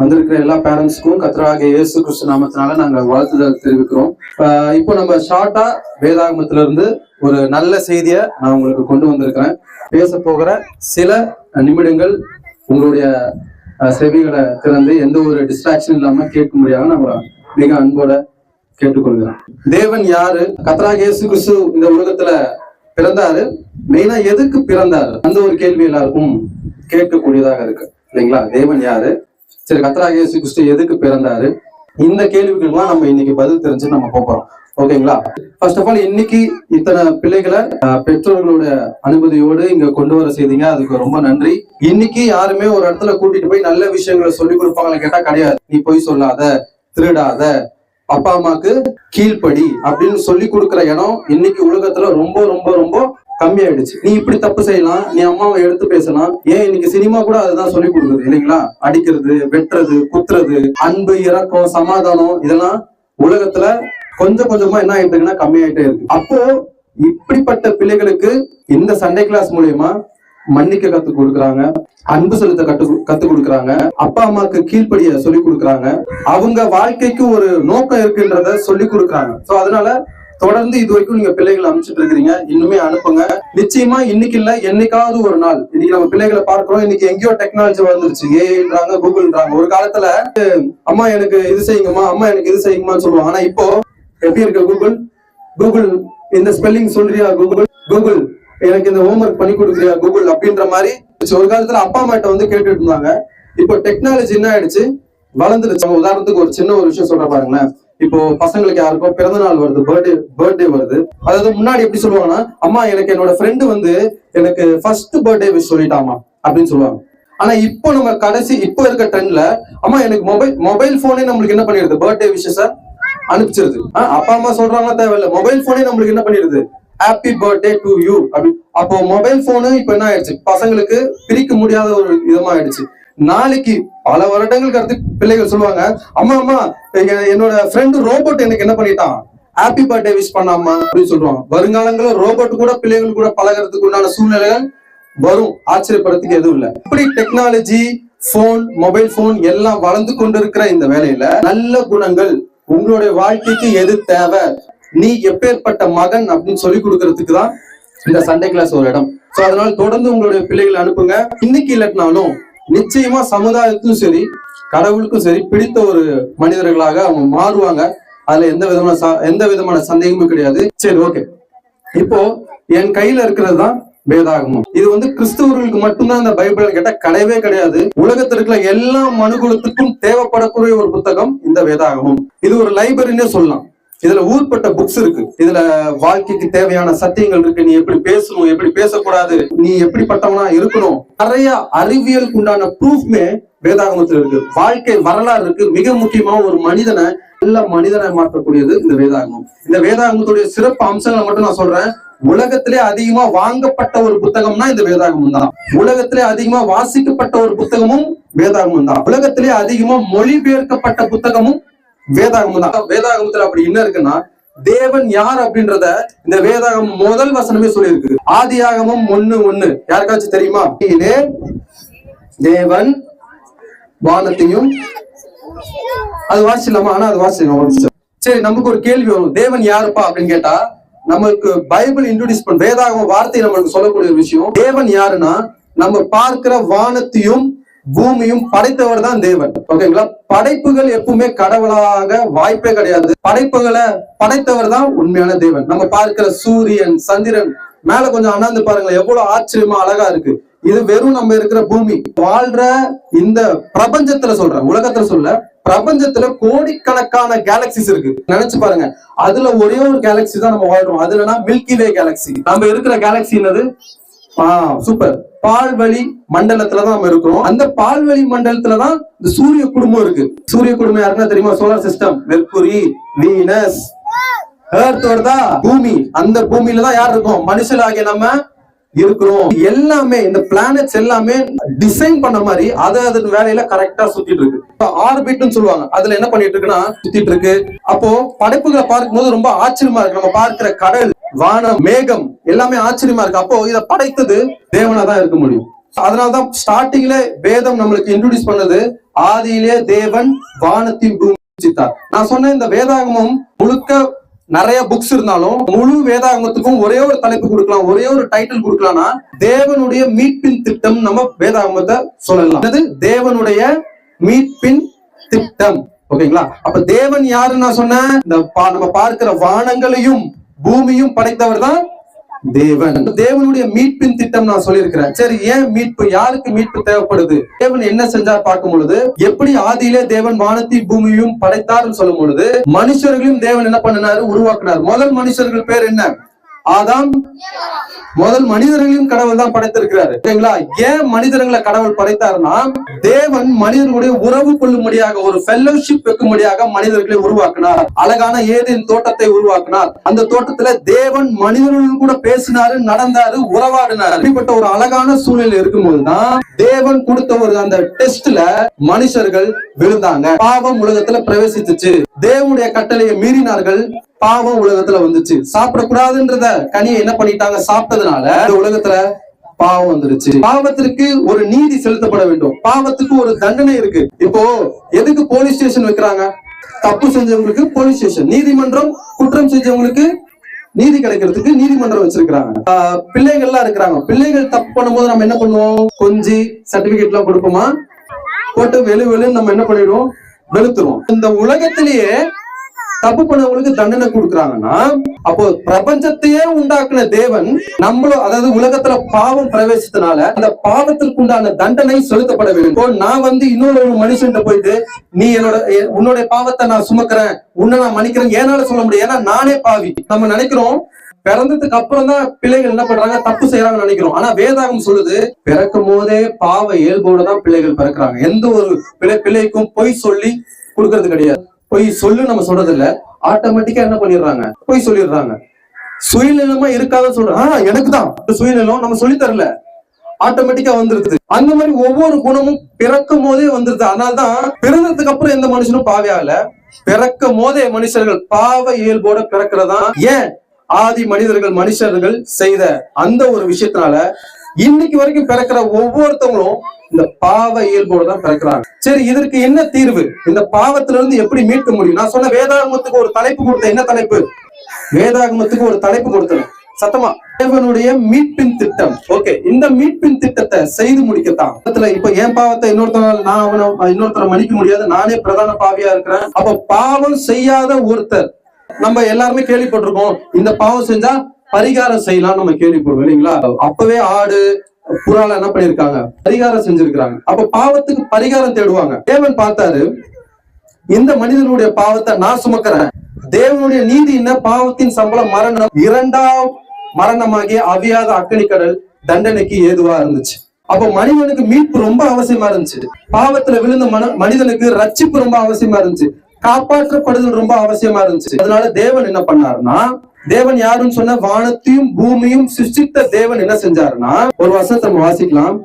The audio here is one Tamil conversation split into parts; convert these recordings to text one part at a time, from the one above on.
வந்திருக்கிற எல்லா பேரண்ட்ஸ்க்கும் கத்ராக இயேசு கிறிஸ்து நாமத்தினால நாங்க வாழ்த்துதல் தெரிவிக்கிறோம். இப்போ நம்ம ஷார்ட்டா வேதாகமத்துல இருந்து ஒரு நல்ல செய்தியை நான் உங்களுக்கு கொண்டு வந்திருக்கிறேன். பேச போகிற சில நிமிடங்கள் உங்களுடைய செவிகளை திறந்து எந்த ஒரு டிஸ்ட்ராக்ஷன் இல்லாம கேட்கும்படியாக நம்ம மிக அன்போட கேட்டுக்கொள்கிறேன். தேவன் யாரு? கத்தராக இயேசு கிறிஸ்து இந்த உலகத்துல பிறந்தாரு. மெயினா எதுக்கு பிறந்தாரு? அந்த ஒரு கேள்வி எல்லாருக்கும் கேட்கக்கூடியதாக இருக்கு. இல்லைங்களா? தேவன் யாரு? சரி கத்தராக இயேசு கிறிஸ்து எதுக்கு பிறந்தாரு? இந்த கேள்விகளுக்கெல்லாம் நம்ம இன்னைக்கு பதில் தெரிஞ்சு நம்ம போறோம் ஓகேங்களா? ஃபர்ஸ்ட் ஆஃப் ஆல் இன்னைக்கு இத்தனை பிள்ளைகளை பெற்றோர்களோட அனுமதியோடு இங்க கொண்டு வர செய்தீங்க. அதுக்கு ரொம்ப நன்றி. இன்னைக்கு யாருமே ஒரு இடத்துல கூட்டிட்டு போய் நல்ல விஷயங்களை சொல்லி கொடுப்பாங்கன்னு கேட்டா கிடையாது. நீ போய் சொல்லாத திருடாத அப்பா அம்மாக்கு கீழ்ப்படி அப்படின்னு சொல்லி கொடுக்கிற இடம் இன்னைக்கு உலகத்துல ரொம்ப ரொம்ப ரொம்ப கம்மியாயிடுச்சு. நீ இப்படி தப்பு செய்யலாம் நீ அம்மாவை எடுத்து பேசலாம். ஏன் இன்னைக்கு சினிமா கூட அதுதான் சொல்லி கொடுக்குது இல்லைங்களா? அடிக்கிறது வெட்டுறது குத்துறது அன்பு இறக்கம் சமாதானம் இதெல்லாம் உலகத்துல கொஞ்சம் கொஞ்சமா என்ன ஆயிட்டு இருக்குன்னா கம்மியாயிட்டே இருக்கு. அப்போ இப்படிப்பட்ட பிள்ளைகளுக்கு இந்த சண்டே கிளாஸ் மூலியமா மன்னிக்க கத்து கொடுக்குறாங்க அன்பு செலுத்த கத்து கத்து கொடுக்குறாங்க அப்பா அம்மாக்கு கீழ்ப்படிய சொல்லி கொடுக்குறாங்க அவங்க வாழ்க்கைக்கு ஒரு நோக்கம் இருக்குன்றத சொல்லி கொடுக்குறாங்க. சோ அதனால தொடர்ந்து இது வரைக்கும் நீங்க பிள்ளைகளை அமைச்சிட்டு இருக்கிறீங்க. இன்னுமே அனுப்புங்க. நிச்சயமா இன்னைக்கு இல்ல என்னைக்காவது ஒரு நாள். இன்னைக்கு நம்ம பிள்ளைகளை பார்க்கிறோம். இன்னைக்கு எங்கேயோ டெக்னாலஜி வந்துருச்சு. ஏன்றாங்க கூகுள்ன்றாங்க. ஒரு காலத்துல அம்மா எனக்கு இது செய்யுங்கம்மா அம்மா எனக்கு இது செய்யுங்கம்மான்னு சொல்லுவாங்க. ஆனா இப்போ எப்படி இருக்கு கூகுள்? கூகுள் இந்த ஸ்பெல்லிங் சொல்றியா கூகுள்? கூகுள் எனக்கு இந்த ஹோம்ஒர்க் பண்ணி கொடுக்குறியா கூகுள் அப்படின்ற மாதிரி ஒரு காலத்துல அப்பா அம்மாட்ட வந்து கேட்டுட்டு இருந்தாங்க. இப்போ டெக்னாலஜி என்ன ஆயிடுச்சு? வளர்ந்துருச்சு. உதாரணத்துக்கு ஒரு சின்ன ஒரு விஷயம் சொல்ற பாருங்களேன். இப்போ பசங்களுக்கு யாருக்கோ பிறந்த நாள் வருது பர்த்டே பர்த்டே வருது. அதாவது முன்னாடி எப்படி சொல்லுவாங்கன்னா அம்மா எனக்கு என்னோட ஃப்ரெண்டு வந்து எனக்கு ஃபர்ஸ்ட் பர்த்டே விஷ் சொல்லிட்டாமா அப்படின்னு சொல்லுவாங்க. ஆனா இப்போ நம்ம கடைசி இப்போ இருக்க ட்ரெண்ட்ல அம்மா எனக்கு மொபைல் மொபைல் போனே நம்மளுக்கு என்ன பண்ணிடுது? பர்த்டே விஷஸ அனுப்பிச்சிருது. ஆஹ் அப்பா அம்மா சொல்றாங்க தேவையில்ல. மொபைல் போனே நம்மளுக்கு என்ன பண்ணிடுது? ஹாப்பி பர்த்டே டு யூ அப்படி. அப்போ மொபைல் போனு இப்ப என்ன ஆயிடுச்சு? பசங்களுக்கு பிரிக்க முடியாத ஒரு விதமா ஆயிடுச்சு நாளைக்கு பல வருடங்களுக்கு அடுத்து பிள்ளைகள் சொல்லுவாங்க அம்மா அம்மா என்னோட ஃப்ரெண்டு ரோபோட் எனக்கு என்ன பண்ணிட்டான்? ஹாப்பி பர்த்டே விஷ் பண்ணாமா அப்படின்னு சொல்லுவாங்க வருங்காலங்களில் ரோபோட் கூட பிள்ளைகள் கூட பழகிறதுக்கு உண்டான சூழ்நிலைகள் வரும். ஆச்சரியப்படுறதுக்கு எதுவும் இல்ல. இப்படி டெக்னாலஜி போன் மொபைல் போன் எல்லாம் வளர்ந்து கொண்டிருக்கிற இந்த வேலையில நல்ல குணங்கள் உங்களுடைய வாழ்க்கைக்கு எது தேவை? நீ எப்பேற்பட்ட மகன் அப்படின்னு சொல்லி கொடுக்கறதுக்கு தான் இந்த சண்டே கிளாஸ் ஒரு இடம். சோ அதனால தொடர்ந்து உங்களுடைய பிள்ளைகளை அனுப்புங்க. இன்னைக்கு இல்லட்டினாலும் நிச்சயமா சமுதாயத்துக்கும் சரி கடவுளுக்கும் சரி பிடித்த ஒரு மனிதர்களாக அவங்க மாறுவாங்க. அதுல எந்த விதமான ச- எந்த விதமான சந்தேகமும் கிடையாது. சரி ஓகே இப்போ என் கையில இருக்கிறது தான் வேதாகமம். இது வந்து கிறிஸ்தவர்களுக்கு மட்டும்தான் இந்த பைபிள் கேட்டா கிடையவே கிடையாது. உலகத்தில் இருக்கிற எல்லா மனுகுலத்துக்கும் தேவைப்படக்கூடிய ஒரு புத்தகம் இந்த வேதாகமம். இது ஒரு லைப்ரரினே சொல்லலாம். இதுல ஊர்பட்ட புக்ஸ் இருக்கு. இதுல வாழ்க்கைக்கு தேவையான சத்தியங்கள் இருக்கு. நீ எப்படி பேசணும் எப்படி பேசக்கூடாது நீ எப்படிப்பட்டவனா இருக்கணும். நிறைய அறிவியலுக்கு உண்டான ப்ரூஃப்மே வேதாகமத்தில் இருக்கு. வாழ்க்கை வரலாறு இருக்கு. மிக முக்கியமா ஒரு மனிதனை நல்ல மனிதனை மாற்றக்கூடியது இந்த வேதாகமம். இந்த வேதாகமத்துடைய சிறப்பு அம்சங்களை மட்டும் நான் சொல்றேன். உலகத்திலே அதிகமா வாங்கப்பட்ட ஒரு புத்தகம்னா இந்த வேதாகமம் தான். உலகத்திலே அதிகமா வாசிக்கப்பட்ட ஒரு புத்தகமும் வேதாகமம் தான். உலகத்திலே அதிகமா மொழிபெயர்க்கப்பட்ட புத்தகமும் வேதாகமம் தான். வேதாகமத்துல அப்படி என்ன இருக்குன்னா தேவன் யார் அப்படின்றத இந்த வேதாகமம் முதல் வசனமே சொல்லியிருக்கு. ஆதியாகமம் ஒண்ணு ஒண்ணு. யாருக்காச்சும் தெரியுமா? இதே தேவன் வானத்தையும் அது வாசிக்கலாமா ஆனா அது வாசிக்கலாம் சரி நமக்கு ஒரு கேள்வி வரும். தேவன் யாருப்பா அப்படின்னு கேட்டா நமக்கு பைபிள் இன்ட்ரோடியூஸ் பண்ண வேதாகம வார்த்தை நம்மளுக்கு சொல்லக்கூடிய ஒரு விஷயம் தேவன் யாருன்னா நம்ம பார்க்கிற வானத்தையும் பூமியும் படைத்தவர் தான் தேவன். ஓகேங்களா? படைப்புகள் எப்பவுமே கடவுளாக வாய்ப்பே கிடையாது. படைப்புகளை படைத்தவர் தான் உண்மையான தேவன். நம்ம பார்க்கிற சூரியன் சந்திரன் மேல கொஞ்சம் அண்ணாந்து பாருங்களேன். எவ்வளவு ஆச்சரியமா அழகா இருக்கு. இது வெறும் நம்ம இருக்கிற பூமி. வாழ்ற இந்த பிரபஞ்சத்துல சொல்றேன். உலகத்துல சொல்ல பிரபஞ்சத்துல கோடிக்கணக்கான கேலக்சிஸ் இருக்கு. நினைச்சு பாருங்க. அதுல ஒரே ஒரு கேலக்சி தான் நம்ம வாழ்றோம். அதுலனா மில்கி வே கேலக்சி நம்ம இருக்கிற கேலக்சி என்னது? சூப்பர் பால்வழி மண்டலத்துல தான் நம்ம இருக்கிறோம். அந்த பால்வழி மண்டலத்துல தான் இந்த சூரிய குடும்பம் இருக்கு. சூரிய குடும்பம் யாருன்னா தெரியுமா? Solar system Mercury Venus Earth வருதா? பூமி. அந்த பூமியில தான் யார் இருக்கும்? மனுஷனாகிய நம்ம இருக்கிறோம். எல்லாமே இந்த பிளானட்ஸ் எல்லாமே டிசைன் பண்ண மாதிரி அது அதன் வேலையில கரெக்டா சுத்திட்டு இருக்கு. ஆர்பிட்னு சொல்லுவாங்க. அதுல என்ன பண்ணிட்டு இருக்குன்னா சுத்திட்டு இருக்கு. அப்போ படைப்புகளை பார்க்கும்போது ரொம்ப ஆச்சரியமா இருக்கு. நம்ம பார்க்கிற கடல் வானம் மேகம் எல்லாமே ஆச்சரியமா இருக்கு. அப்போ இதை படைத்தது தேவனா தான் இருக்க முடியும். அதனாலதான் ஸ்டார்டிங்ல வேதம் நம்மளுக்கு இன்ட்ரோடியூஸ் பண்ணது ஆதியிலே தேவன் வானத்தின் பூமிச்சித்தார் நான் சொன்ன இந்த வேதாகமம் முழுக்க நிறைய புக்ஸ் இருந்தாலும் முழு வேதாகமத்துக்கும் ஒரே ஒரு தலைப்பு கொடுக்கலாம் ஒரே ஒரு டைட்டில் கொடுக்கலாம்னா தேவனுடைய மீட்பின் திட்டம் நம்ம வேதாகமத்தை சொல்லலாம். அது தேவனுடைய மீட்பின் திட்டம். ஓகேங்களா? அப்ப தேவன் யாருன்னு நான் சொன்னேன்? இந்த பா- நம்ம பார்க்கிற வானங்களையும் பூமியும் படைத்தவர் தான் தேவன் தேவனுடைய மீட்பின் திட்டம் நான் சொல்லியிருக்கிறேன். சரி ஏன் மீட்பு யாருக்கு மீட்பு தேவைப்படுது? தேவன் என்ன செஞ்சார் பார்க்கும் பொழுது எப்படி ஆதியிலே தேவன் வானத்தையும் பூமியும் படைத்தார்னு சொல்லும் பொழுது மனுஷர்களையும் தேவன் என்ன பண்ணினாரு? உருவாக்கினார். முதல் மனுஷர்கள் பேர் என்ன? ஆதாம் முதல் மனிதர்களையும் கடவுள் தான் படைத்திருக்கிறாரு. சரிங்களா? ஏன் மனிதர்களை கடவுள் படைத்தாருன்னா தேவன் மனிதர்களுடைய உறவு கொள்ளும்படியாக ஒரு ஃபெல்லோஷிப் வைக்கும்படியாக மனிதர்களை உருவாக்கினார். அழகான ஏதேன் தோட்டத்தை உருவாக்கினார். அந்த தோட்டத்துல தேவன் மனிதர்களுடன் கூட பேசினாரு நடந்தாரு உறவாடினார். அப்படிப்பட்ட ஒரு அழகான சூழ்நிலை இருக்கும்போதுதான் தேவன் கொடுத்த ஒரு அந்த டெஸ்ட்ல மனுஷர்கள் விழுந்தாங்க. பாவம் உலகத்துல பிரவேசித்துச்சு. தேவனுடைய கட்டளையை மீறினார்கள். பாவம் உலகத்துல வந்துச்சு. சாப்பிடக்கூடாதுன்றத கனியை என்ன பண்ணிட்டாங்க? சாப்பிட்டதுனால இந்த உலகத்துல பாவம் வந்துருச்சு. பாவத்திற்கு ஒரு நீதி செலுத்தப்பட வேண்டும். பாவத்துக்கு ஒரு தண்டனை இருக்கு. இப்போ எதுக்கு போலீஸ் ஸ்டேஷன் வைக்கிறாங்க? தப்பு செஞ்சவங்களுக்கு போலீஸ் ஸ்டேஷன் நீதிமன்றம் குற்றம் செஞ்சவங்களுக்கு நீதி கிடைக்கிறதுக்கு நீதிமன்றம் வச்சிருக்கிறாங்க. ஆஹ் பிள்ளைகள்லாம் இருக்கிறாங்க. பிள்ளைகள் தப்பு பண்ணும்போது நம்ம என்ன பண்ணுவோம்? கொஞ்சி சர்டிபிகேட் எல்லாம் கொடுப்போமா? போட்டு வெளு வெளுன்னு நம்ம என்ன பண்ணிடுவோம்? வெளுத்துருவோம். இந்த உலகத்திலேயே தப்பு பண்ணவங்களுக்கு தண்டனை கொடுக்குறாங்கன்னா அப்போ பிரபஞ்சத்தையே உண்டாக்குன தேவன் நம்மளும் அதாவது உலகத்துல பாவம் பிரவேசித்தனால அந்த பாவத்திற்கு உண்டான தண்டனை செலுத்தப்பட வேண்டும். இப்போ நான் வந்து இன்னொரு ஒரு போயிட்டு நீ என்னோட உன்னோட உன்னுடைய பாவத்தை நான் சுமக்கிறேன். உன்னை நான் மன்னிக்கிறேன். ஏனால சொல்ல முடியும். ஏன்னா நானே பாவி. நம்ம நினைக்கிறோம் பிறந்ததுக்கு அப்புறம் தான் பிள்ளைகள் என்ன பண்றாங்க? தப்பு செய்யறாங்கன்னு நினைக்கிறோம். ஆனா வேதாகம் சொல்லுது பிறக்கும் போதே பாவ இயல்போட தான் பிள்ளைகள் பிறக்கிறாங்க. எந்த ஒரு பிள்ளை பிள்ளைக்கும் பொய் சொல்லி கொடுக்கறது கிடையாது. பொய் சொல்லு நம்ம சொல்றது இல்ல ஆட்டோமேட்டிக்கா என்ன பண்ணிடுறாங்க? பொய் சொல்லிடுறாங்க. சுயநலமா இருக்காத சொல்றோம் ஆஹ் எனக்கு தான் சுயநலம் நம்ம சொல்லி தரல. ஆட்டோமேட்டிக்கா வந்துருது. அந்த மாதிரி ஒவ்வொரு குணமும் பிறக்கும் போதே வந்துருது. அதனால்தான் பிறந்ததுக்கு அப்புறம் எந்த மனுஷனும் பாவியாகல பிறக்கும் போதே மனுஷர்கள் பாவ இயல்போட பிறக்கிறதா ஏன்? ஆதி மனிதர்கள் மனுஷர்கள் செய்த அந்த ஒரு விஷயத்தினால இன்னைக்கு வரைக்கும் பிறக்கிற ஒவ்வொருத்தவங்களும் இந்த பாவ இயல்போடு தான் பிறக்கிறாங்க. சரி இதற்கு என்ன தீர்வு? இந்த பாவத்துல இருந்து எப்படி மீட்க முடியும்? நான் சொன்ன வேதாகமத்துக்கு ஒரு தலைப்பு கொடுத்த என்ன தலைப்பு? வேதாகமத்துக்கு ஒரு தலைப்பு கொடுத்தேன். சத்தமா? தேவனுடைய மீட்பின் திட்டம். ஓகே இந்த மீட்பின் திட்டத்தை செய்து முடிக்கத்தான். இப்ப என் பாவத்தை இன்னொருத்தனால நான் அவனை இன்னொருத்தரை மன்னிக்க முடியாது. நானே பிரதான பாவியா இருக்கிறேன். அப்ப பாவம் செய்யாத ஒருத்தர். நம்ம எல்லாருமே கேள்விப்பட்டிருக்கோம் இந்த பாவம் செஞ்சா பரிகாரம் செய்யலாம் நம்ம கேள்விப்படுவோம் இல்லைங்களா? அப்பவே ஆடு புறால என்ன பண்ணிருக்காங்க பரிகாரம் செஞ்சிருக்கிறாங்க. அப்ப பாவத்துக்கு பரிகாரம் தேடுவாங்க. தேவன் பார்த்தாரு இந்த மனிதனுடைய பாவத்தை நான் சுமக்கிறேன். தேவனுடைய நீதி என்ன? பாவத்தின் சம்பளம் மரணம். இரண்டாம் மரணமாகிய அவியாத அக்கணிக்கடல் கடல் தண்டனைக்கு ஏதுவா இருந்துச்சு. அப்ப மனிதனுக்கு மீட்பு ரொம்ப அவசியமா இருந்துச்சு. பாவத்துல விழுந்த மன மனிதனுக்கு ரட்சிப்பு ரொம்ப அவசியமா இருந்துச்சு. காப்பாற்றப்படுதல் ரொம்ப அவசியமா இருந்துச்சு. அதனால தேவன் என்ன பண்ணாருன்னா தேவன் யாருன்னு சொன்ன வானத்தையும் பூமியும் சிருஷ்டித்த தேவன் என்ன செஞ்சாருன்னா ஒரு வசனத்தை நம்ம வாசிக்கலாம்.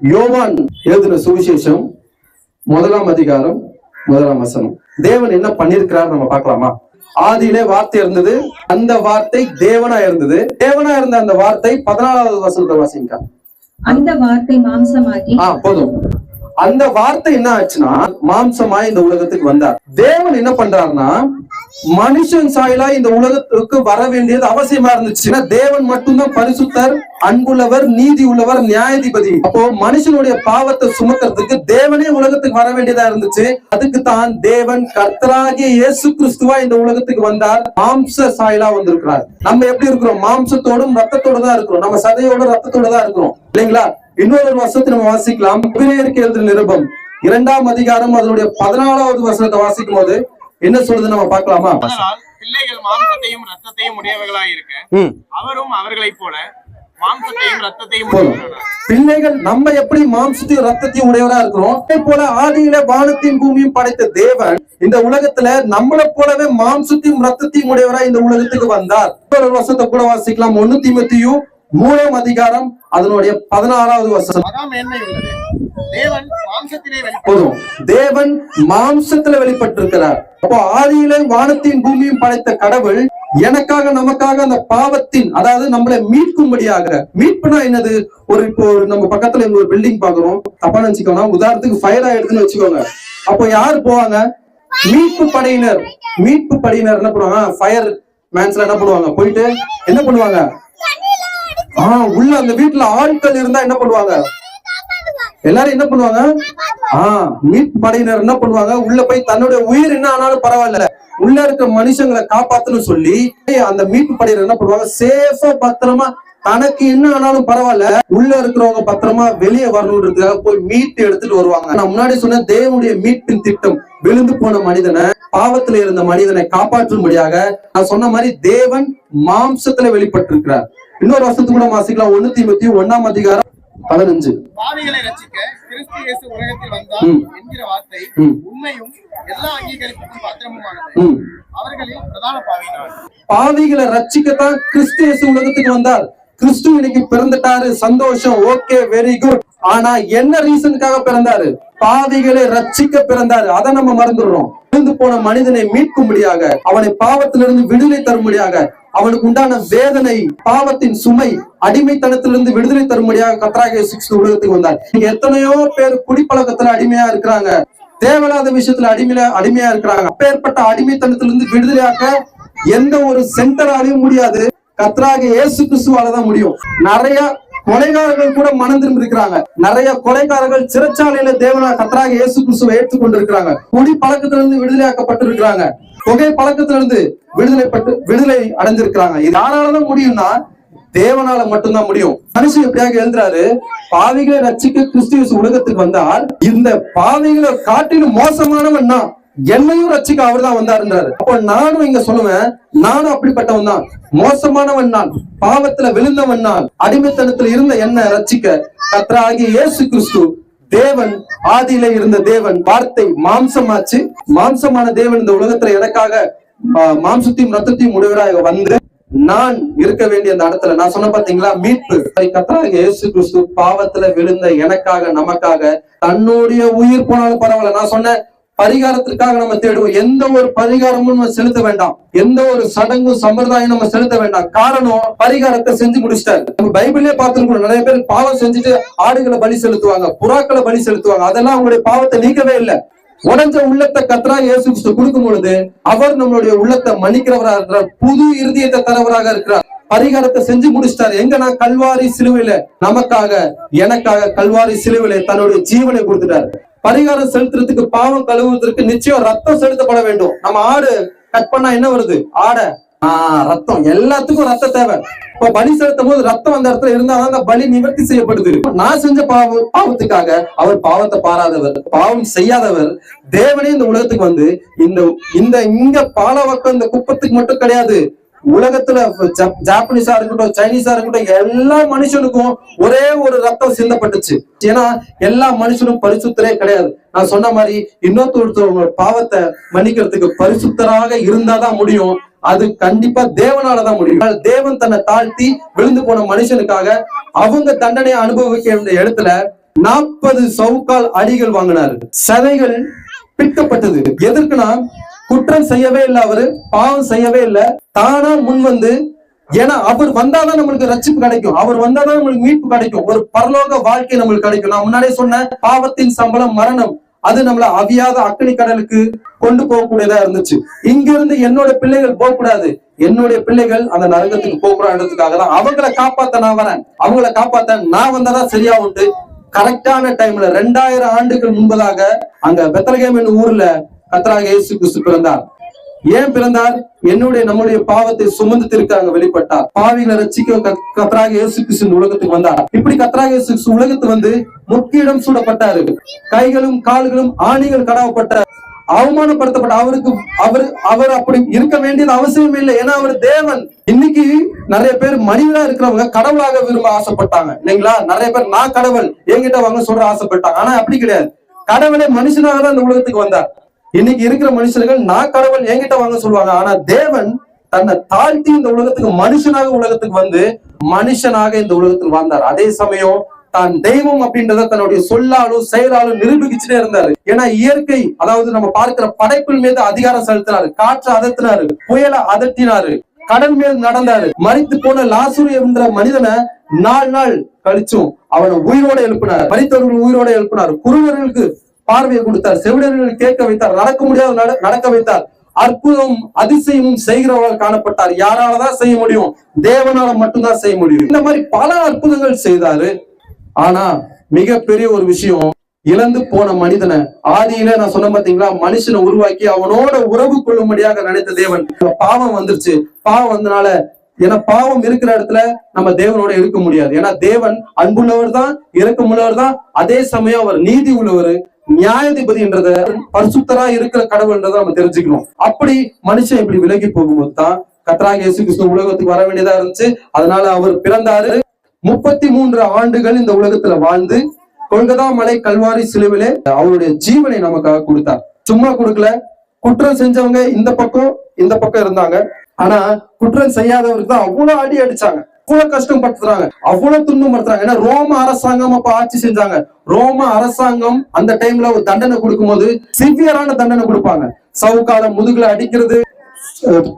யோவான் எழுதின சுவிசேஷம் முதலாம் அதிகாரம் முதலாம் வசனம். தேவன் என்ன பண்ணிருக்கிறார் நம்ம பார்க்கலாமா? ஆதியிலே வார்த்தை இருந்தது அந்த வார்த்தை தேவனா இருந்தது. தேவனா இருந்த அந்த வார்த்தை பதினாலாவது வசனத்தை வாசிங்க. அந்த வார்த்தை மாம்சமாகி ஆ போதும். அந்த வார்த்தை என்ன ஆச்சுன்னா மாம்சமாய் இந்த உலகத்துக்கு வந்தார். தேவன் என்ன பண்றாருன்னா மனுஷன் சாயலா இந்த உலகத்துக்கு வர வேண்டியது அவசியமா இருந்துச்சுன்னா தேவன் மட்டும்தான் பரிசுத்தர் அன்புள்ளவர் நீதி உள்ளவர் நியாயாதிபதி. அப்போ மனுஷனுடைய பாவத்தை சுமக்கிறதுக்கு தேவனே உலகத்துக்கு வர வேண்டியதா இருந்துச்சு. அதுக்கு தான் தேவன் கர்த்தராகிய இயேசு கிறிஸ்துவா இந்த உலகத்துக்கு வந்தார். மாம்ச சாயலா வந்திருக்கிறார். நம்ம எப்படி இருக்கிறோம்? மாம்சத்தோடும் ரத்தத்தோட தான் இருக்கிறோம். நம்ம சதையோட ரத்தத்தோட தான் இருக்கிறோம். இல்லைங்களா? இன்னொரு வருஷத்தை நம்ம வாசிக்கலாம். பிரியருக்கு எழுதின நிருபம். இரண்டாம் அதிகாரம் அதனுடைய பதினாலாவது வசனத்தை வாசிக்கும் போது என்ன சொல்லுது நம்ம பார்க்கலாமா? பிள்ளைகள் மாம்சத்தையும் ரத்தத்தையும் உடையவர்களாய் இருக்க. அவரும் அவர்களைப் போல. பிள்ளைகள் நம்ம எப்படி மாம்சத்தையும் ரத்தத்தையும் உடையவரா இருக்கிறோம்? அதே போல ஆதியில வானத்தையும் பூமியும் படைத்த தேவன் இந்த உலகத்துல நம்மளை போலவே மாம்சத்தையும் ரத்தத்தையும் உடையவரா இந்த உலகத்துக்கு வந்தார். இன்னொரு வசனத்தை கூட வாசிக்கலாம். ஒண்ணு தீமத்தியும் மூணாம் அதிகாரம் அதனுடைய பதினாறாவது வசனம். போதும். தேவன் மாம்சத்துல வெளிப்பட்டிருக்கிறார். அப்போ ஆதியிலே வானத்தையும் பூமியும் படைத்த கடவுள் எனக்காக நமக்காக அந்த பாவத்தின் அதாவது நம்மளை மீட்கும்படியாக மீட்புனா என்னது? ஒரு இப்போ நம்ம பக்கத்துல ஒரு பில்டிங் பாக்குறோம் தப்பா நினைச்சுக்கோங்க உதாரணத்துக்கு ஃபயர் ஆயிடுதுன்னு வச்சுக்கோங்க. அப்போ யார் போவாங்க? மீட்பு படையினர். மீட்பு படையினர் என்ன பண்ணுவாங்க? ஃபயர் மேன்ஸ்ல என்ன பண்ணுவாங்க? போயிட்டு என்ன பண்ணுவாங்க? ஆஹ் உள்ள அந்த வீட்டுல ஆட்கள் இருந்தா என்ன பண்ணுவாங்க? எல்லாரும் என்ன பண்ணுவாங்க? ஆஹ் மீட்பு படையினர் என்ன பண்ணுவாங்க? உள்ள போய் தன்னுடைய உயிர் என்ன ஆனாலும் பரவாயில்ல. உள்ள இருக்க மனுஷங்களை காப்பாத்தணும் சொல்லி அந்த மீட்பு படையினர் என்ன பண்ணுவாங்க? சேஃபா பத்திரமா தனக்கு என்ன ஆனாலும் பரவாயில்ல. உள்ள இருக்கிறவங்க பத்திரமா வெளியே வரணுன்றதுக்காக போய் மீட்டு எடுத்துட்டு வருவாங்க. நான் முன்னாடி சொன்ன தேவனுடைய மீட்பின் திட்டம் விழுந்து போன மனிதனை பாவத்துல இருந்த மனிதனை காப்பாற்றும்படியாக நான் சொன்ன மாதிரி தேவன் மாம்சத்துல வெளிப்பட்டிருக்கிறார். இன்னொரு வருஷத்துக்கு கூட வாசிக்கலாம். ஒண்ணு தீமத்தி ஒன்னாம் அதிகாரம் பதினஞ்சு. பாவிகளை ரட்சிக்க கிறிஸ்து இயேசு உலகத்தில் வந்தார் ம். என்கிற வார்த்தை ம். உண்மையும் எல்லா அங்கீகரிப்புக்கும் பாத்திரமுமானது ம். அவர்களில் பிரதான பாவினார் பாவிகளை ரட்சிக்கத்தான் கிறிஸ்து இயேசு உலகத்துக்கு வந்தார். கிறிஸ்து இன்னைக்கு பிறந்துட்டாரு. சந்தோஷம். Okay very good. ஆனா என்ன ரீசனுக்காக பிறந்தாரு? பாவிகளை ரட்சிக்க பிறந்தாரு. அதை நம்ம மறந்துடுறோம். விழுந்து போன மனிதனை மீட்கும்படியாக அவனை பாவத்திலிருந்து விடுதலை தரும்படியாக அவனுக்கு உண்டான வேதனை பாவத்தின் சுமை அடிமைத்தனத்திலிருந்து விடுதலை தரும்படியாக கத்ராக உலகத்துக்கு வந்தார். நீங்க எத்தனையோ பேர் குடிப்பழக்கத்துல அடிமையா இருக்கிறாங்க. தேவையில்லாத விஷயத்துல அடிமையில அடிமையா இருக்கிறாங்க. அப்பேற்பட்ட அடிமைத்தனத்திலிருந்து விடுதலையாக்க எந்த ஒரு சென்டராலையும் முடியாது. கத்ராக இயேசு கிறிஸ்துவால தான் முடியும். நிறைய கொலைகாரர்கள் கூட மனம் திரும்பி இருக்கிறாங்க. நிறைய கொலைகாரர்கள் சிறைச்சாலையில தேவனா கத்ராக இயேசு கிறிஸ்துவை ஏற்றுக்கொண்டிருக்கிறாங்க. குடி பழக்கத்திலிருந்து விடுதலையாக்கப்பட்டிருக்கிறாங்க. புகை பழக்கத்திலிருந்து விடுதலை பட்டு விடுதலை அடைஞ்சிருக்கிறாங்க இது யாராலதான் முடியும்னா தேவனால மட்டும்தான் முடியும். மனுஷன் எப்படியாக எழுதுறாரு பாவிகளை ரட்சிக்க கிறிஸ்துவ உலகத்துக்கு வந்தால் இந்த பாவிகளை காட்டிலும் மோசமானவன் தான். என்னையும் ரச்சிக்க அவர் தான் வந்தாருன்றாரு. அப்ப நானும் இங்க சொல்லுவேன் நானும் அப்படிப்பட்டவன் தான். மோசமானவன் நான் பாவத்துல விழுந்தவன் நான். அடிமைத்தனத்துல இருந்த என்ன ரச்சிக்க கத்ராகிய இயேசு கிறிஸ்து தேவன் ஆதியில இருந்த தேவன் வார்த்தை மாம்சமாச்சு. மாம்சமான தேவன் இந்த உலகத்துல எனக்காக மாம்சத்தையும் ரத்தத்தையும் முடிவராக வந்து நான் இருக்க வேண்டிய அந்த இடத்துல. நான் சொன்ன பாத்தீங்களா? மீட்பு. கத்ராக இயேசு கிறிஸ்து பாவத்துல விழுந்த எனக்காக நமக்காக தன்னுடைய உயிர் போனாலும் பரவாயில்ல. நான் சொன்னேன் பரிகாரத்திற்காக நம்ம தேடுவோம். எந்த ஒரு பரிகாரமும் நம்ம செலுத்த வேண்டாம். எந்த ஒரு சடங்கும் சம்பிரதாயம் நம்ம செலுத்த வேண்டாம். காரணம் பரிகாரத்தை செஞ்சு முடிச்சிட்டாரு. நம்ம பைபிளே பார்த்துருக்கோம். நிறைய பேர் பாவம் செஞ்சுட்டு ஆடுகளை பலி செலுத்துவாங்க புறாக்களை பலி செலுத்துவாங்க. அதெல்லாம் அவங்களுடைய பாவத்தை நீக்கவே இல்லை. உடஞ்ச உள்ளத்தை கத்ரா இயேசு கொடுக்கும் பொழுது அவர் நம்மளுடைய உள்ளத்தை மன்னிக்கிறவராக இருக்கிறார். புது இருதயத்தை தரவராக இருக்கிறார். பரிகாரத்தை செஞ்சு முடிச்சிட்டாரு. எங்கன்னா கல்வாரி சிலுவையில நமக்காக எனக்காக கல்வாரி சிலுவையில தன்னுடைய ஜீவனை கொடுத்துட்டாரு. பரிகாரம் செலுத்துறதுக்கு பாவம் கழுவுவதற்கு நிச்சயம் ரத்தம் செலுத்தப்பட வேண்டும். நம்ம ஆடு கட் பண்ணா என்ன வருது? ஆடை. ஆஹ் ரத்தம். எல்லாத்துக்கும் ரத்தம் தேவை. இப்ப பலி செலுத்தும் போது ரத்தம் அந்த இடத்துல இருந்தாதான் அந்த பலி நிவர்த்தி செய்யப்படுது. நான் செஞ்ச பாவம் பாவத்துக்காக அவர் பாவத்தை பாராதவர் பாவம் செய்யாதவர் தேவனே இந்த உலகத்துக்கு வந்து இந்த இந்த இங்க பாலவக்கம் இந்த குப்பத்துக்கு மட்டும் கிடையாது. உலகத்துல ஜாப்பனீஸா இருக்கட்டும் சைனீஸா இருக்கட்டும் எல்லா மனுஷனுக்கும் ஒரே ஒரு ரத்தம் சிந்தப்பட்டுச்சு. ஏன்னா எல்லா மனுஷனும் பரிசுத்தரே கிடையாது. நான் சொன்ன மாதிரி இன்னொருத்தர் பாவத்தை மன்னிக்கிறதுக்கு பரிசுத்தராக இருந்தாதான் முடியும். அது கண்டிப்பா தேவனாலதான் முடியும். தேவன் தன்னை தாழ்த்தி விழுந்து போன மனுஷனுக்காக அவங்க தண்டனையை அனுபவிக்க வேண்டிய இடத்துல நாற்பது சவுக்கால் அடிகள் வாங்கினாரு. சதைகள் பிற்கப்பட்டது எதற்குனா குற்றம் செய்யவே இல்லை அவரு பாவம் செய்யவே இல்லை. தானா முன் வந்து ஏன்னா அவர் வந்தாதான் நம்மளுக்கு ரட்சிப்பு கிடைக்கும். அவர் வந்தாதான் நம்மளுக்கு மீட்பு கிடைக்கும். ஒரு பரலோக வாழ்க்கை நம்மளுக்கு கிடைக்கும். நான் முன்னாடியே சொன்னேன் பாவத்தின் சம்பளம் மரணம். அது நம்மள அவியாத அக்னி கடலுக்கு கொண்டு போகக்கூடியதா இருந்துச்சு. இங்க இருந்து என்னோட பிள்ளைகள் போக கூடாது என்னுடைய பிள்ளைகள் அந்த நரகத்துக்கு போகக்கூடாதுக்காக தான் அவங்கள காப்பாத்த நான் வரேன். அவங்கள காப்பாத்த நான் வந்தாதான் சரியா உண்டு. கரெக்டான டைம்ல ரெண்டாயிரம் ஆண்டுகள் முன்பதாக அங்க பெத்தலகேம் என்னும் ஊர்ல கத்தராக இயேசு கிறிஸ்து பிறந்தார். ஏன் பிறந்தார்? என்னுடைய நம்முடைய பாவத்தை சுமந்து திருக்காங்க வெளிப்பட்டார். பாவிகளை ரசிக்க கத்- கத்தராக இயேசு கிறிஸ்து உலகத்துக்கு வந்தார். இப்படி கத்தராக இயேசு கிறிஸ்து உலகத்து வந்து முக்கியிடம் சூடப்பட்டாரு. கைகளும் கால்களும் ஆணிகள் கடவப்பட்ட அவமானப்படுத்தப்பட்ட அவருக்கு அவர் அவர் அப்படி இருக்க வேண்டியது அவசியம் இல்லை. ஏன்னா அவர் தேவன். இன்னைக்கு நிறைய பேர் மனிதனா இருக்கிறவங்க கடவுளாக விரும்ப ஆசைப்பட்டாங்க. இல்லைங்களா? நிறைய பேர் நான் கடவுள். என்கிட்ட வாங்க சொல்ற ஆசைப்பட்டாங்க. ஆனா அப்படி கிடையாது. கடவுளே மனுஷனாக தான் இந்த உலகத்துக்கு வந்தார். இன்னைக்கு இருக்கிற மனுஷர்கள் நான் கடவுள் என்கிட்ட வாங்க சொல்லுவாங்க. ஆனா தேவன் தன்னை தாழ்த்தி இந்த உலகத்துக்கு மனுஷனாக உலகத்துக்கு வந்து மனுஷனாக இந்த உலகத்தில் வாழ்ந்தார். அதே சமயம் தான் தெய்வம் அப்படின்றத தன்னுடைய சொல்லாலும் செயலாலும் நிரூபிச்சுட்டே இருந்தாரு. ஏன்னா இயற்கை அதாவது நம்ம பார்க்கிற படைப்பின் மீது அதிகாரம் செலுத்தினாரு. காற்று அதத்தினாரு புயலை அதட்டினாரு கடல் மேல் நடந்தாரு. மறித்து போன லாசூர் என்ற மனிதனை நாலு நாள் கழிச்சும் அவனை உயிரோட எழுப்பினார். மறித்தவர்கள் உயிரோட எழுப்பினார். குருவர்களுக்கு பார்வையை கொடுத்தார். செவிடர்கள் கேட்க வைத்தார். நடக்க முடியாத நட- நடக்க வைத்தார். அற்புதம் அதிசயமும் செய்கிறவர்கள் காணப்பட்டார். யாராலதான் செய்ய முடியும்? தேவனால மட்டும்தான் செய்ய முடியும். இந்த மாதிரி பல அற்புதங்கள் செய்தாரு. ஆனா மிகப்பெரிய ஒரு விஷயம் இழந்து போன மனிதனை ஆதியில நான் சொன்ன பாத்தீங்களா மனுஷனை உருவாக்கி அவனோட உறவு கொள்ளும்படியாக நினைத்த தேவன். பாவம் வந்துருச்சு. பாவம் வந்தனால ஏன்னா பாவம் இருக்கிற இடத்துல நம்ம தேவனோட இருக்க முடியாது. ஏன்னா தேவன் அன்புள்ளவர் தான் இறக்கமுள்ளவர் தான் அதே சமயம் அவர் நீதி உள்ளவர். நியாயாதிபதின்றத பரிசுத்தரா இருக்கிற கடவுள்ன்றதை நம்ம தெரிஞ்சுக்கணும். அப்படி மனுஷன் இப்படி விலகி போகும்போது தான் கத்ராக இயேசு கிறிஸ்து உலகத்துக்கு வர வேண்டியதா இருந்துச்சு. அதனால அவர் பிறந்தாரு. முப்பத்தி மூன்று ஆண்டுகள் இந்த உலகத்துல வாழ்ந்து கொல்கதா மலை கல்வாரி சிலுவிலே அவருடைய ஜீவனை நமக்காக கொடுத்தார். சும்மா கொடுக்கல. குற்றம் செஞ்சவங்க இந்த பக்கம் இந்த பக்கம் இருந்தாங்க. ஆனா குற்றம் செய்யாதவருக்கு தான் அவ்வளவு அடி அடிச்சாங்க. அவ்வளவு கஷ்டப்படுத்துறாங்க அவ்வளவு துன்பப்படுத்துறாங்க ஏன்னா ரோம அரசாங்கம் அப்ப ஆட்சி செஞ்சாங்க. ரோம அரசாங்கம் அந்த டைம்ல ஒரு தண்டனை கொடுக்கும்போது சிவியரான தண்டனை கொடுப்பாங்க. சவுக்கால முதுகுல அடிக்கிறது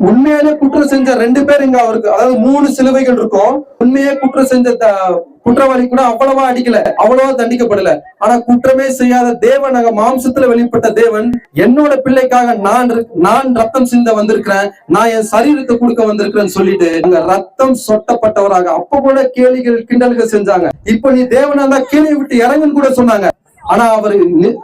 உண்மையாலே குற்றம் செஞ்ச ரெண்டு பேர் இங்க அவருக்கு அதாவது மூணு சிலுவைகள் இருக்கும். உண்மையே குற்றம் செஞ்ச த- குற்றவாளி கூட அவ்வளவா அடிக்கல அவ்வளவா தண்டிக்கப்படல. ஆனா குற்றமே செய்யாத தேவன் அங்க மாம்சத்துல வெளிப்பட்ட தேவன் என்னோட பிள்ளைக்காக நான் நான் ரத்தம் சிந்த வந்திருக்கிறேன் நான் என் சரீரத்தை கொடுக்க வந்திருக்கிறேன்னு சொல்லிட்டு அங்க ரத்தம் சொட்டப்பட்டவராக அப்ப கூட கேலிகள் கிண்டல்கள் செஞ்சாங்க. இப்ப நீ தேவனா இருந்தா கீழே விட்டு இறங்குன்னு கூட சொன்னாங்க. ஆனா அவரு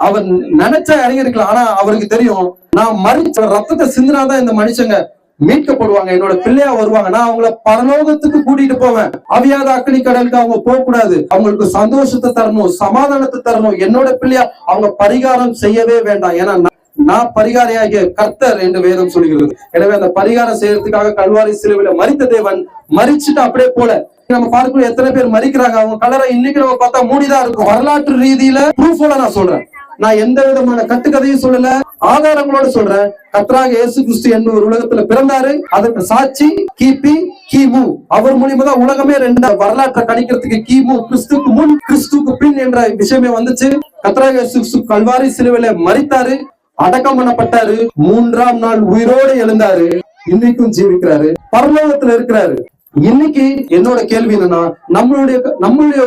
அவர் நினைச்சா இறங்கி இருக்கலாம் ஆனா அவருக்கு தெரியும் நான் மறிச்ச ரத்தத்தை சிந்தினாதான் இந்த மனுஷங்க மீட்கப்படுவாங்க என்னோட பிள்ளையா வருவாங்க. நான் அவங்கள பரலோகத்துக்கு கூட்டிட்டு போவேன். அவியாத அக்னி கடலுக்கு அவங்க போக கூடாது. அவங்களுக்கு சந்தோஷத்தை தரணும் சமாதானத்தை தரணும். என்னோட பிள்ளையா அவங்க பரிகாரம் செய்யவே வேண்டாம். ஏன்னா நான் நான் பரிகாரியாகிய கர்த்தர் என்று வேதம் சொல்கிறது. எனவே அந்த பரிகாரம் செய்யறதுக்காக கல்வாரி சிலுவையில மரித்த தேவன் மறிச்சுட்டு அப்படியே போல நம்ம பார்க்கணும் எத்தனை பேர் மறிக்கிறாங்க அவங்க கலரை இன்னைக்கு நம்ம பார்த்தா மூடிதான் இருக்கும். வரலாற்று ரீதியில ப்ரூஃபோட நான் சொல்றேன். நான் எந்த விதமான கட்டுக்கதையும் சொல்லல ஆதாரங்களோட சொல்றேன். கத்ராக இயேசு கிறிஸ்து என்ன ஒரு உலகத்துல பிறந்தாரு. அதற்கு சாட்சி கிபி கிமு. அவர் மூலியமா தான் உலகமே ரெண்டு வரலாற்றை கணிக்கிறதுக்கு கிமு கிறிஸ்துக்கு முன் கிறிஸ்துக்கு பின் என்ற விஷயமே வந்துச்சு. கத்ராக இயேசு கிறிஸ்து கல்வாரி சிலுவையில மறித்தாரு அடக்கம் பண்ணப்பட்டாரு. மூன்றாம் நாள் உயிரோடு எழுந்தாரு. இன்னைக்கும் ஜீவிக்கிறாரு. பரலோகத்துல இருக்கிறாரு. இன்னைக்கு என்னோட கேள்வி என்னன்னா நம்மளுடைய நம்மளுடைய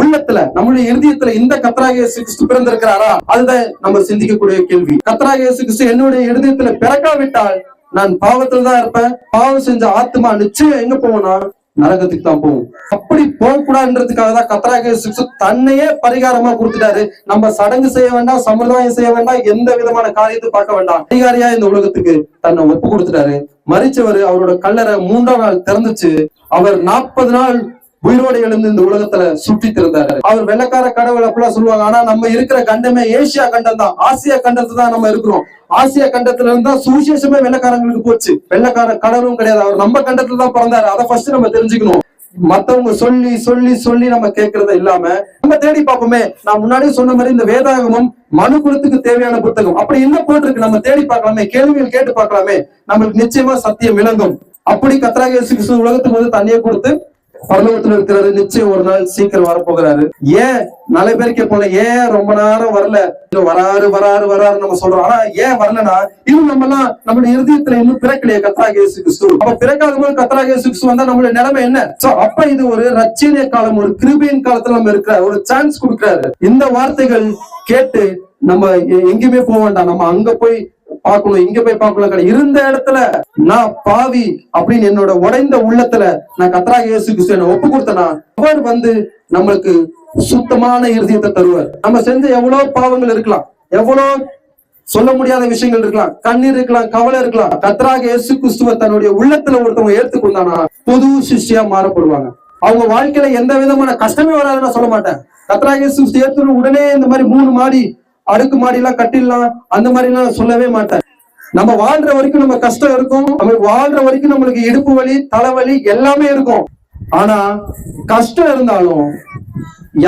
உள்ளத்துல நம்மளுடைய இருதயத்துல இந்த கத்ராக இயேசு கிறிஸ்து பிறந்திருக்கிறாரா? அதுதான் நம்ம சிந்திக்கக்கூடிய கேள்வி. கத்ராக இயேசு கிறிஸ்து என்னுடைய இருதயத்துல பிறக்காவிட்டால் நான் பாவத்துல தான் இருப்பேன். பாவம் செஞ்ச ஆத்மா நிச்சயம் எங்க போவோம்னா? நரகத்துக்கு தான் போகும் அப்படி போகக்கூடாதுன்றதுக்காக தான் கத்ராக இயேசு தன்னையே பரிகாரமா கொடுத்துட்டாரு. நம்ம சடங்கு செய்ய வேண்டாம் சம்பிரதாயம் செய்ய வேண்டாம் எந்த விதமான காரியத்தை பார்க்க வேண்டாம். அதிகாரியா இந்த உலகத்துக்கு தன்னை ஒப்பு கொடுத்துட்டாரு. மறிச்சவர் அவரோட கல்லறை மூன்றாம் நாள் திறந்துச்சு. அவர் நாற்பது நாள் உயிரோடு எழுந்து இந்த உலகத்துல சுற்றி திறந்தாரு அவர் வெள்ளக்கார கடவுள் அப்படிலாம் சொல்லுவாங்க. ஆனா நம்ம இருக்கிற கண்டமே ஏசியா கண்டம் தான். ஆசியா கண்டத்துல தான் நம்ம இருக்கிறோம். ஆசியா கண்டத்துல இருந்தா சுவிசேஷமே வெள்ளக்காரங்களுக்கு போச்சு. வெள்ளக்கார கடவுளும் கிடையாது. அவர் நம்ம கண்டத்துல தான் பிறந்தாரு. அதை ஃபர்ஸ்ட் நம்ம தெரிஞ்சுக்கணும். மத்தவங்க சொல்லி சொல்லி சொல்லி நம்ம கேட்கறத இல்லாம நம்ம தேடி பார்ப்போமே. நான் முன்னாடியே சொன்ன மாதிரி இந்த வேதாகமம் மனு குலத்துக்கு தேவையான புத்தகம். அப்படி என்ன போட்டிருக்கு. நம்ம தேடி பார்க்கலாமே. கேள்விகள் கேட்டு பார்க்கலாமே. நம்மளுக்கு நிச்சயமா சத்தியம் விளங்கும். அப்படி கத்ராகேசு உலகத்துக்கு வந்து தண்ணியை கொடுத்து பரலோகத்துல இருக்கிறாரு நிச்சயம் ஒரு நாள் சீக்கிரம் வரப்போகிறாரு. ஏன்? நல்ல பேர் போல ஏன் ரொம்ப நேரம் வரல? இன்னும் வராரு வராரு வராரு நம்ம சொல்றோம். ஆனா ஏன் வரலனா இன்னும் நம்ம எல்லாம் நம்மளுடைய இருதயத்துல இன்னும் பிறக்கலையே கத்ரா கேசு கிறிஸ்து. அப்ப பிறக்காத போது கத்ரா கேசு கிறிஸ்து வந்தா நம்மளுடைய நிலைமை என்ன? சோ அப்ப இது ஒரு ரட்சணிய காலம் ஒரு கிருபியின் காலத்துல நம்ம இருக்கிற ஒரு சான்ஸ் கொடுக்கிறாரு. இந்த வார்த்தைகள் கேட்டு நம்ம எ- எங்கேயுமே போக வேண்டாம். நம்ம அங்க போய் பார்க்கணும். இங்க போய் பார்க்கணும். இருந்த இடத்துல நான் பாவி அப்படின்னு என்னோட உடைந்த உள்ளத்துல நான் கத்ராக இயேசு கிறிஸ்து ஒப்பு கொடுத்தனா. அவர் வந்து நம்மளுக்கு சுத்தமான இருதயத்தை தருவார். நம்ம செஞ்ச எவ்வளவு பாவங்கள் இருக்கலாம். எவ்வளவு சொல்ல முடியாத விஷயங்கள் இருக்கலாம். கண்ணீர் இருக்கலாம் கவலை இருக்கலாம். கத்ராக இயேசு கிறிஸ்துவ தன்னுடைய உள்ளத்துல ஒருத்தவங்க ஏத்துக்கொண்டானா பொது சிஷ்யா மாறப்படுவாங்க. அவங்க வாழ்க்கையில எந்த விதமான கஷ்டமே வராதுன்னு நான் சொல்ல மாட்டேன். கத்ராக இயேசு ஏத்துன உடனே இந்த மாதிரி மூணு மாடி அடுக்கு மாடி எல்லாம் கட்டிடலாம். அந்த மாதிரி எல்லாம் சொல்லவே மாட்டேன் நம்ம வாழ்ற வரைக்கும் நம்ம கஷ்டம் இருக்கும். நம்ம வாழ்ற வரைக்கும் நம்மளுக்கு இடுப்பு வலி தலைவலி எல்லாமே இருக்கும். ஆனா கஷ்டம் இருந்தாலும்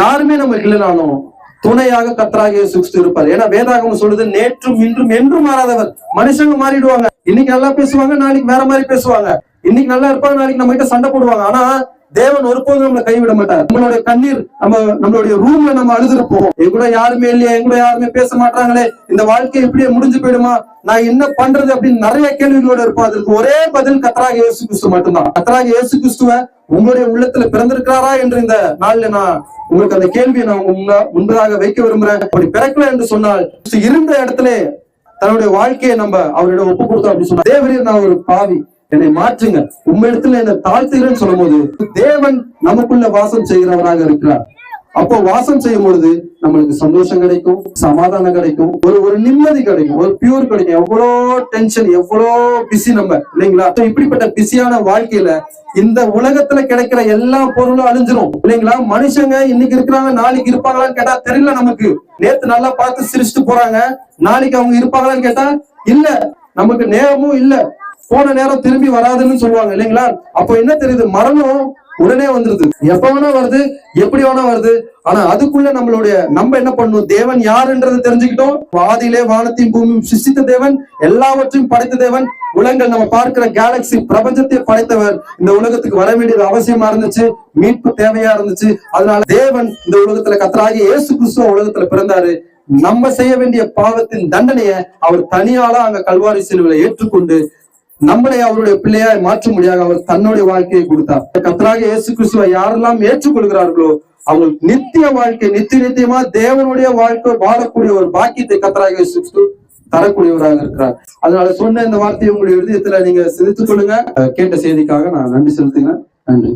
யாருமே நமக்கு இல்லைனாலும் துணையாக கத்தராக இயேசு இருப்பார். ஏன்னா வேதாகம் சொல்லுது நேற்றும் இன்றும் என்றும் மாறாதவர். மனுஷங்க மாறிடுவாங்க. இன்னைக்கு நல்லா பேசுவாங்க நாளைக்கு வேற மாதிரி பேசுவாங்க. இன்னைக்கு நல்லா இருப்பாங்க நாளைக்கு நம்ம கிட்ட சண்டை போடுவாங்க. ஆனா தேவன் ஒருபோதும் நம்மளை கைவிட மாட்டார். நம்மளுடைய கண்ணீர் நம்ம நம்மளுடைய ரூம்ல நம்ம அழுதுருப்போம் என் கூட யாருமே இல்லையா என் கூட யாருமே பேச மாட்டாங்களே இந்த வாழ்க்கை இப்படியே முடிஞ்சு போயிடுமா? நான் என்ன பண்றது அப்படின்னு நிறைய கேள்விகளோட இருப்போம். அதற்கு ஒரே பதில் கத்தராக இயேசு கிறிஸ்து மட்டும்தான். கத்தராக இயேசு கிறிஸ்துவ உங்களுடைய உள்ளத்துல பிறந்திருக்கிறாரா என்று இந்த நாள்ல நான் உங்களுக்கு அந்த கேள்வியை நான் உங்க முன்பதாக வைக்க விரும்புறேன். அப்படி பிறக்கல என்று சொன்னால் இருந்த இடத்துல தன்னுடைய வாழ்க்கையை நம்ம அவரிடம் ஒப்பு கொடுத்தோம் அப்படின்னு சொன்னா தேவரீர் நான் ஒரு பாவி. என்னை மாற்றுங்க. உம்மிடத்துல இடத்துல என்னை தாழ்த்துகிறேன்னு சொல்லும் போது தேவன் நமக்குள்ள வாசம் செய்கிறவராக இருக்கிறார். அப்போ வாசம் செய்யும் பொழுது நம்மளுக்கு சந்தோஷம் கிடைக்கும் சமாதானம் கிடைக்கும் ஒரு ஒரு நிம்மதி கிடைக்கும் ஒரு பியூர் கிடைக்கும். எவ்வளோ டென்ஷன் எவ்வளோ பிஸி நம்ம இல்லைங்களா? இப்படிப்பட்ட பிஸியான வாழ்க்கையில இந்த உலகத்துல கிடைக்கிற எல்லா பொருளும் அழிஞ்சிரும் இல்லைங்களா? மனுஷங்க இன்னைக்கு இருக்கிறாங்க நாளைக்கு இருப்பாங்களான்னு கேட்டா தெரியல நமக்கு. நேத்து நல்லா பார்த்து சிரிச்சுட்டு போறாங்க நாளைக்கு அவங்க இருப்பாங்களான்னு கேட்டா இல்ல. நமக்கு நேரமும் இல்ல. போன நேரம் திரும்பி வராதுன்னு சொல்லுவாங்க இல்லைங்களா? அப்போ என்ன தெரியுது? மரணம் உடனே வந்துருது. எப்ப வேணா வருது எப்படி வேணா வருது. ஆனா அதுக்குள்ள நம்மளுடைய நம்ம என்ன பண்ணும் தேவன் யாருன்றதை தெரிஞ்சுக்கிட்டோம். வாதியிலே வானத்தையும் பூமியும் சிருஷ்டித்த தேவன் எல்லாவற்றையும் படைத்த தேவன். உலகங்கள் நம்ம பார்க்கிற கேலக்சி பிரபஞ்சத்தை படைத்தவர். இந்த உலகத்துக்கு வர வேண்டியது அவசியமா இருந்துச்சு மீட்பு தேவையா இருந்துச்சு. அதனால தேவன் இந்த உலகத்துல கத்தராகி இயேசு கிறிஸ்துவ உலகத்துல பிறந்தாரு. நம்ம செய்ய வேண்டிய பாவத்தின் தண்டனையை அவர் தனியாளா அங்க கல்வாரி செல்வில ஏற்றுக்கொண்டு நம்மளை அவருடைய பிள்ளையாய் மாற்ற முடியாது. அவர் தன்னுடைய வாழ்க்கையை கொடுத்தார். கத்தராக இயேசு கிறிஸ்துவை யாரெல்லாம் ஏற்றுக்கொள்கிறார்களோ அவங்களுக்கு நித்திய வாழ்க்கை நித்திய நித்தியமா தேவனுடைய வாழ்க்கை வாழக்கூடிய ஒரு பாக்கியத்தை கத்தராக இயேசு கிறிஸ்து தரக்கூடியவராக இருக்கிறார். அதனால சொன்ன இந்த வார்த்தையை உங்களுடைய இருதயத்துல நீங்க சிரித்துக் கொள்ளுங்க. கேட்ட செய்திக்காக நான் நன்றி செலுத்துங்க நன்றி.